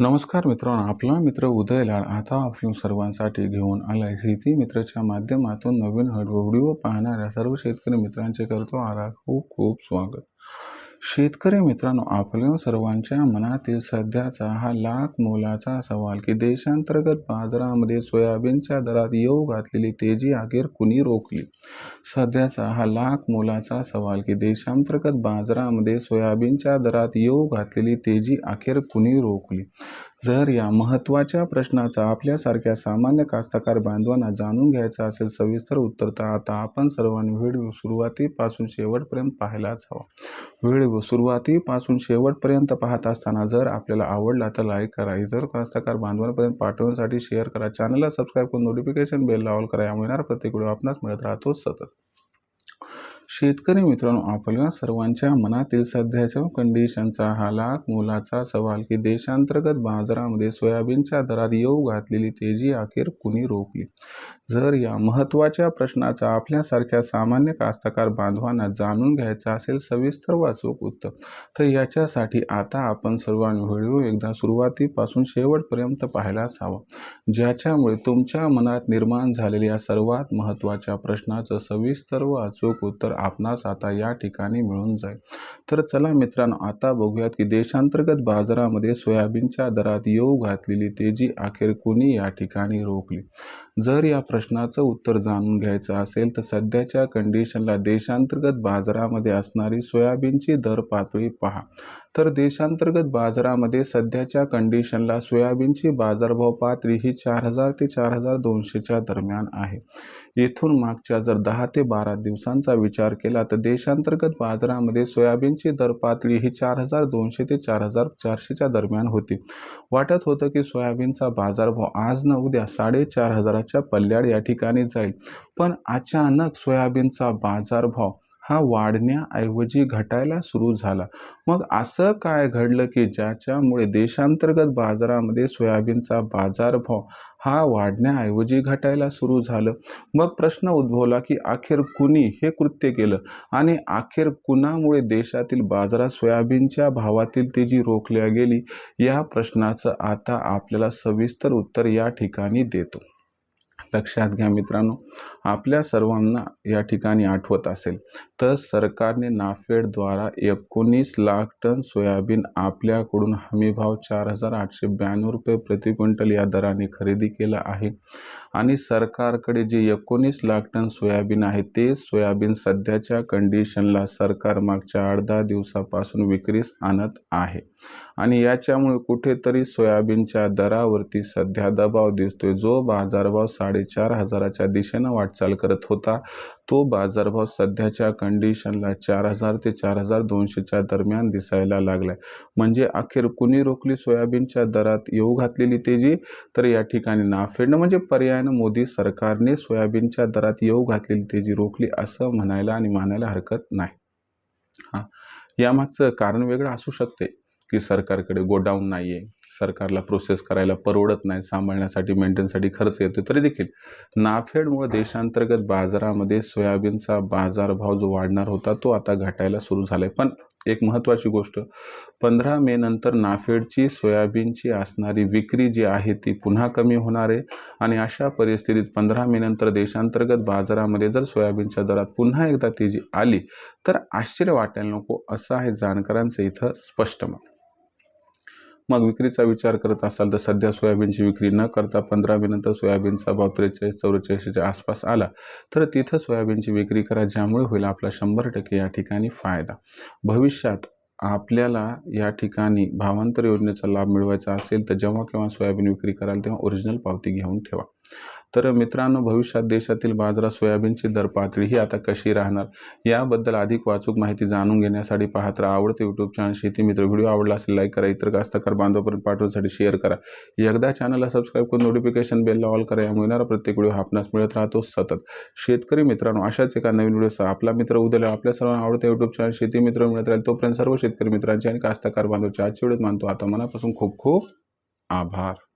नमस्कार मित्रांनो आपला मित्र उदयलाल आता आपण सर्वांसाठी घेऊन आलाय. शेती मित्राच्या माध्यमातून नवीन हट व्हिडिओ पाहणाऱ्या सर्व शेतकरी मित्रांचे करतो आरा खूप खूप स्वागत. शेतकरी मित्रांनो आपल्या सर्वांच्या मनातील सध्याचा हा लाख मोलाचा सवाल की देशांतर्गत बाजारामध्ये सोयाबीनच्या दरात येऊ घातलेली तेजी अखेर कुणी रोखली? सध्याचा हा लाख मोलाचा सवाल की देशांतर्गत बाजारामध्ये सोयाबीनच्या दरात येऊ घातलेली तेजी अखेर कुणी रोखली? जर या महत्त्वाच्या प्रश्नाचा आपल्यासारख्या सामान्य कास्तकार बांधवांना जाणून घ्यायचा असेल सविस्तर उत्तर तर आता आपण सर्वांनी व्हिडिओ सुरुवातीपासून शेवटपर्यंत पाहायलाच हवा. व्हिडिओ सुरुवातीपासून शेवटपर्यंत पाहत असताना जर आपल्याला आवडला तर लाईक करा. इतर कास्तकार बांधवांपर्यंत पाठवण्यासाठी शेअर करा. चॅनलला सबस्क्राईब करून नोटिफिकेशन बेल लावल करा. यामुळे येणार प्रत्येक व्हिडिओ आपणास मिळत राहतो सतत. शेतकरी मित्रांनो आपल्या सर्वांच्या मनातील सध्याच्या कंडिशनचा हा लाख मोलाचा सवाल की देशांतर्गत बाजारामध्ये सोयाबीनच्या दरात येऊ घातलेली तेजी अखेर कुणी रोखली? जर या महत्त्वाच्या प्रश्नाचा आपल्यासारख्या सामान्य कास्तकार बांधवांना जाणून घ्यायचा असेल सविस्तर वाचूक उत्तर. तर याच्यासाठी आता आपण सर्वांनी व्हिडिओ एकदा सुरुवातीपासून शेवटपर्यंत पाहायलाच हवा. ज्याच्यामुळे तुमच्या मनात निर्माण झालेल्या सर्वात महत्त्वाच्या प्रश्नाचं सविस्तर व अचूक उत्तर आपणास आता या ठिकाणी मिळून जाईल. तर चला मित्रांनो आता बघूयात की देशांतर्गत बाजारामध्ये सोयाबीनच्या दरात येऊ घातलेली तेजी अखेर कुणी या ठिकाणी रोखली? जर या प्रश्नाचं उत्तर जाणून घ्यायचं असेल तर सध्याच्या कंडिशनला देशांतर्गत बाजारामध्ये असणारी सोयाबीनची दर पातळी पहा. तर देशांतर्गत बाजारामध्ये सध्याच्या कंडिशनला सोयाबीनची बाजारभाव पातळी ही चार हजार ते चार हजार दोनशेच्या दरम्यान आहे. येथून मागच्या जर दहा ते बारा दिवसांचा विचार केला तर देशांतर्गत बाजारामध्ये सोयाबीनची दर पातळी ही चार हजार दोनशे ते चार हजार चारशेच्या दरम्यान होती. वाटत होतं की सोयाबीनचा बाजारभाव आज न उद्या साडेचार हजाराच्या पल्ल्याड या ठिकाणी जाईल. पण अचानक सोयाबीनचा बाजारभाव हा वाढण्याऐवजी घटायला सुरू झाला. मग असं काय घडलं की ज्याच्यामुळे देशांतर्गत बाजारामध्ये सोयाबीनचा बाजारभाव हा वाढण्याऐवजी घटायला सुरू झालं? मग प्रश्न उद्भवला की अखेर कुणी हे कृत्य केलं? आणि अखेर कुणामुळे देशातील बाजारात सोयाबीनच्या भावातील तेजी रोखल्या गेली या प्रश्नाचं आता आपल्याला सविस्तर उत्तर या ठिकाणी देतो. लक्षात घ्या मित्रांनो. आपल्या सर्वांना या ठिकाणी आठवत असेल तर सरकारने नाफेडद्वारा एकोणीस लाख टन सोयाबीन आपल्याकडून हमीभाव चार हजार आठशे ब्याण्णव रुपये प्रति क्विंटल या दराने खरेदी केला आहे. आणि सरकारकडे जे एकोणीस लाख टन सोयाबीन आहे ते सोयाबीन सध्याच्या कंडिशनला सरकार मागच्या अर्धा दिवसापासून विक्रीस आणत आहे. आणि याच्यामुळे कुठेतरी सोयाबीनच्या दरावरती सध्या दबाव दिसतोय. जो बाजारभाव साडेचार हजाराच्या दिशेनं वाटचाल करत होता तो बाजारभाव सध्याच्या कंडिशनला चार हजार ते चार हजार दोनशेच्या दरम्यान दिसायला लागलाय. म्हणजे अखेर कुणी रोखली सोयाबीनच्या दरात येऊ घातलेली तेजी? तर या ठिकाणी नाफेडनं म्हणजे पर्यायानं मोदी सरकारने सोयाबीनच्या दरात येऊ घातलेली तेजी रोखली असं म्हणायला आणि मानायला हरकत नाही. हां यामागचं कारण वेगळं असू शकते की सरकारकडे गोडाऊन नाही आहे सरकारला प्रोसेस करायला परवडत नाही. सांभाळण्यासाठी मेंटेनसाठी खर्च येतो तरी देखील. नाफेडमुळे देशांतर्गत बाजारामध्ये सोयाबीनचा बाजारभाव जो वाढणार होता तो आता घटायला सुरू झाला आहे पण एक महत्त्वाची गोष्ट पंधरा मे नंतर नाफेडची सोयाबीनची असणारी विक्री जी आहे ती पुन्हा कमी होणार आहे. आणि अशा परिस्थितीत पंधरा मे नंतर देशांतर्गत बाजारामध्ये जर सोयाबीनच्या दरात पुन्हा एकदा तेजी आली तर आश्चर्य वाटायला नको असं आहे जाणकारांचं इथं स्पष्ट मत. मग विक्रीचा विचार करत असाल तर सध्या सोयाबीनची विक्री न करता पंधरा सोयाबीनचा भाव त्रेचाळीस चौवेचाळीसच्या आसपास आला तर तिथं सोयाबीनची विक्री करा ज्यामुळे होईल आपला शंभर टक्के या ठिकाणी फायदा. भविष्यात आपल्याला या ठिकाणी भावांतर योजनेचा लाभ मिळवायचा असेल तर जेव्हा केव्हा सोयाबीन विक्री कराल तेव्हा ओरिजिनल पावती घेऊन ठेवा. तर मित्रांनो भविष्यात देशातील बाजारात सोयाबीनची दर पातळी ही आता कशी राहणार? याबद्दल अधिक वाचूक माहिती जाणून घेण्यासाठी पाहत राहा आवडते यूट्यूब चॅनल शेती मित्र. व्हिडिओ आवडला असेल लाईक करा. इतर कास्तकार बांधवापर्यंत पाठवण्यासाठी शेअर करा. एकदा चॅनलला सबस्क्राईब करून नोटिफिकेशन बेलला ऑल करा. यामुळे येणारा प्रत्येक व्हिडिओ आपणास मिळत राहतो सतत. शेतकरी मित्रांनो अशाच एका नवीन व्हिडिओसह आपला मित्र उद्याला आपल्या सर्वांना आवडते यूट्यूब चॅनल शेती मित्र मिळत राहील. तोपर्यंत सर्व शेतकरी मित्रांचे आणि कास्तकार बांधवच्या आजची व्हिडिओत मानतो. आता मनापासून खूप खूप आभार.